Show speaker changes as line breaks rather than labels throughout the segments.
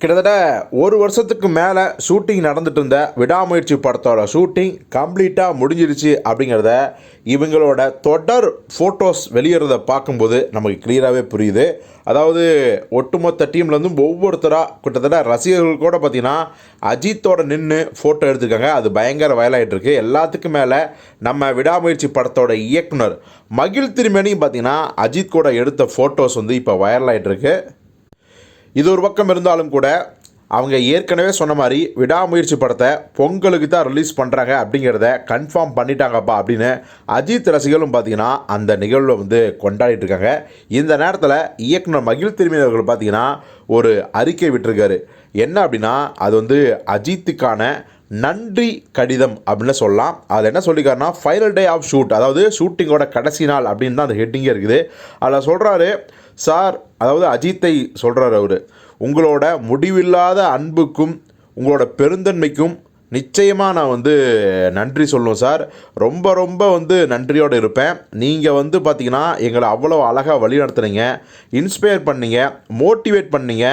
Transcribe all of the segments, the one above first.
கிட்டத்தட்ட ஒரு வருஷத்துக்கு மேலே ஷூட்டிங் நடந்துட்டு இருந்த விடாமுயற்சி படத்தோட ஷூட்டிங் கம்ப்ளீட்டாக முடிஞ்சிருச்சு அப்படிங்கிறத இவங்களோட தொடர் ஃபோட்டோஸ் வெளியேறத பார்க்கும்போது நமக்கு கிளியராகவே புரியுது. அதாவது ஒட்டுமொத்த டீம்லேருந்தும் ஒவ்வொருத்தராக கிட்டத்தட்ட ரசிகர்கள் கூட பார்த்திங்கன்னா அஜித்தோட நின்று ஃபோட்டோ எடுத்திருக்காங்க. அது பயங்கர வயலாகிட்டு இருக்குது எல்லாத்துக்கும் மேலே நம்ம விடாமுயற்சி படத்தோட இயக்குனர் மகிழ் திருமேனியும் பார்த்தீங்கன்னா அஜித் கூட எடுத்த ஃபோட்டோஸ் வந்து இப்போ வைரலாகிட்டு இருக்கு இது ஒரு பக்கம் இருந்தாலும் கூட அவங்க ஏற்கனவே சொன்ன மாதிரி விடாமுயற்சி படத்தை பொங்கலுக்கு தான் ரிலீஸ் பண்ணுறாங்க அப்படிங்கிறத கன்ஃபார்ம் பண்ணிட்டாங்கப்பா அப்படின்னு அஜித் ரசிகர்களும் பார்த்திங்கன்னா அந்த நிகழ்வை வந்து கொண்டாடிட்டு இருக்காங்க. இந்த நேரத்தில் இயக்குனர் மகிழ் திருமணி அவர்கள் பார்த்தீங்கன்னா ஒரு அறிக்கை விட்டிருக்காரு. என்ன அப்படின்னா அது வந்து அஜித்துக்கான நன்றி கடிதம் அப்படின்னு சொல்லலாம். அதில் என்ன சொல்லிக்காருன்னா ஃபைனல் டே ஆஃப் ஷூட் அதாவது ஷூட்டிங்கோட கடைசி நாள் அப்படின்னு தான் அந்த ஹெட்டிங்கே இருக்குது. அதில் சொல்கிறாரு சார் அதாவது அஜித்தை சொல்கிறார் அவர் உங்களோட முடிவில்லாத அன்புக்கும் உங்களோட பெருந்தன்மைக்கும் நிச்சயமாக நான் வந்து நன்றி சொல்லுவேன் சார். ரொம்ப ரொம்ப வந்து நன்றியோடு இருப்பேன். நீங்கள் வந்து பார்த்திங்கன்னா எங்களை அவ்வளோ அழகாக வழிநடத்துனீங்க இன்ஸ்பயர் பண்ணீங்க மோட்டிவேட் பண்ணீங்க.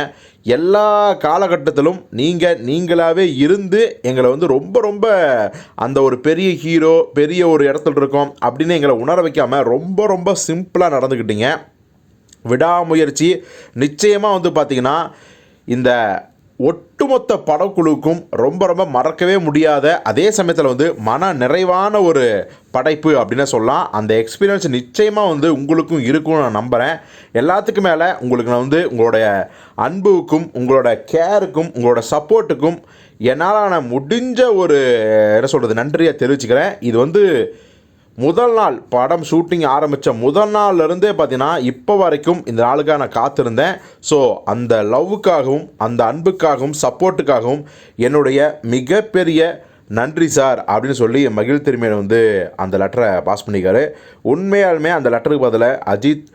எல்லா காலகட்டத்திலும் நீங்கள் நீங்களாகவே இருந்து எங்களை வந்து ரொம்ப ரொம்ப அந்த ஒரு பெரிய ஹீரோ பெரிய ஒரு இடத்துல இருக்கோம் அப்படின்னு எங்களை உணர வைக்காமல் ரொம்ப ரொம்ப சிம்பிளாக நடந்துக்கிட்டீங்க விடாமுயற்சி. நிச்சயமாக வந்து பார்த்திங்கன்னா இந்த ஒட்டுமொத்த படக்குழுக்கும் ரொம்ப ரொம்ப மறக்கவே முடியாத அதே சமயத்தில் வந்து மன நிறைவான ஒரு படைப்பு அப்படின்னு சொல்லலாம். அந்த எக்ஸ்பீரியன்ஸ் நிச்சயமாக வந்து உங்களுக்கும் இருக்கும்னு நான் நம்புகிறேன் எல்லாத்துக்கும் மேலே உங்களுக்கு நான் வந்து உங்களுடைய அன்புக்கும் உங்களோட கேருக்கும் உங்களோட சப்போர்ட்டுக்கும் என்னால் நான் முடிஞ்ச ஒரு என்ன சொல்கிறது நன்றியை தெரிவிச்சுக்கிறேன். இது வந்து முதல் நாள் படம் ஷூட்டிங் ஆரம்பித்த முதல் நாள்லேருந்தே பார்த்தீங்கன்னா இப்போ வரைக்கும் இந்த நாளுக்காக நான் காத்திருந்தேன். ஸோ அந்த லவ்வுக்காகவும் அந்த அன்புக்காகவும் சப்போர்ட்டுக்காகவும் என்னுடைய மிகப்பெரிய நன்றி சார் அப்படின்னு சொல்லி மகிழ் திருமையை வந்து அந்த லெட்டரை பாஸ் பண்ணிக்காரு உண்மையாலுமே அந்த லெட்டருக்கு பதிலாக அஜித்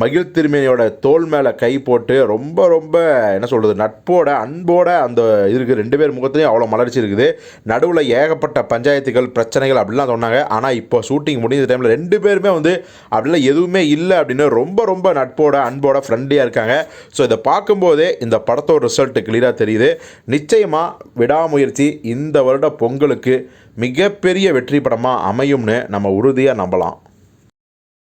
மகிழ் திருமேனியோட தோல் மேலே கை போட்டு ரொம்ப ரொம்ப என்ன சொல்கிறது நட்போட அன்போட அந்த இருக்குது ரெண்டு பேர் முகத்துலையும் அவ்வளோ மலர்ச்சி இருக்குது. நடுவில் ஏகப்பட்ட பஞ்சாயத்துகள் பிரச்சனைகள் அப்படிலாம் சொன்னாங்க. ஆனால் இப்போ ஷூட்டிங் முடிஞ்ச டைமில் ரெண்டு பேருமே வந்து அப்படிலாம் எதுவுமே இல்லை அப்படின்னு ரொம்ப ரொம்ப நட்போட அன்போட ஃப்ரெண்ட்லியாக இருக்காங்க. ஸோ இதை பார்க்கும்போதே இந்த படத்தோட ரிசல்ட் கிளியராக தெரியுது. நிச்சயமாக விடாமுயற்சி இந்த வருட பொங்கலுக்கு மிகப்பெரிய வெற்றி படமாக அமையும்னு நம்ம உறுதியாக நம்பலாம்.